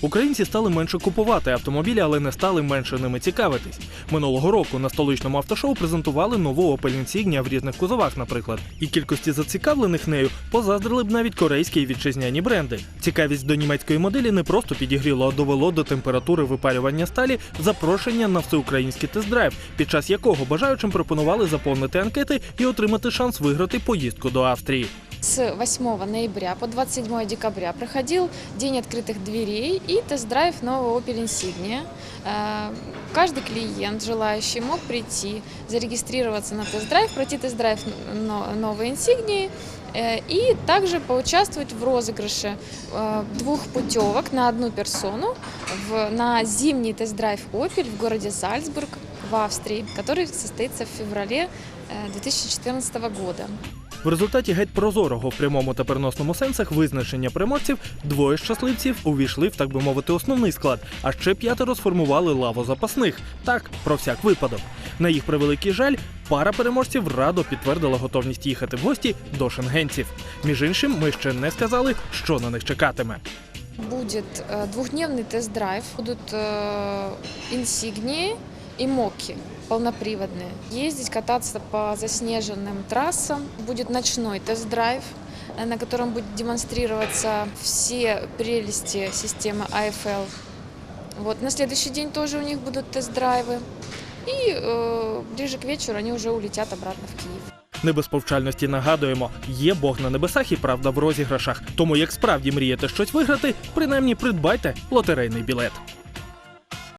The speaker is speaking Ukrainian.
Українці стали менше купувати автомобілі, але не стали менше ними цікавитись. Минулого року на столичному автошоу презентували нову Opel Insignia в різних кузовах, наприклад. І кількості зацікавлених нею позаздрили б навіть корейські і вітчизняні бренди. Цікавість до німецької моделі не просто підігріло, а довело до температури випалювання сталі запрошення на всеукраїнський тест-драйв, під час якого бажаючим пропонували заповнити анкети і отримати шанс виграти поїздку до Австрії. С 8 ноября по 27 декабря проходил День открытых дверей и тест-драйв нового Opel Insignia. Э, Каждый клиент, желающий, мог прийти, зарегистрироваться на тест-драйв, пройти тест-драйв но- новой Insignia э, и также поучаствовать в розыгрыше э, двух путевок на одну персону на зимний тест-драйв Opel в городе Зальцбург в Австрии, который состоится в феврале э, 2014 года. В результаті геть прозорого в прямому та переносному сенсах визначення переможців двоє щасливців увійшли в так би мовити основний склад, а ще п'ятеро сформували лаву запасних. Так, про всяк випадок. На їх превеликий жаль, пара переможців радо підтвердила готовність їхати в гості до шенгенців. Між іншим, ми ще не сказали, що на них чекатиме. Будет э, двухдневный тест-драйв, будут э, инсигнии и моки полноприводные. Ездить, кататься по заснеженным трассам. Будет ночной тест-драйв, э, на котором будет демонстрироваться все прелести системы AFL. Вот. На следующий день тоже у них будут тест-драйвы. И э, ближе к вечеру они уже улетят обратно в Киев. Не без повчальності нагадуємо, є Бог на небесах і правда в розіграшах. Тому як справді мрієте щось виграти, принаймні придбайте лотерейний білет.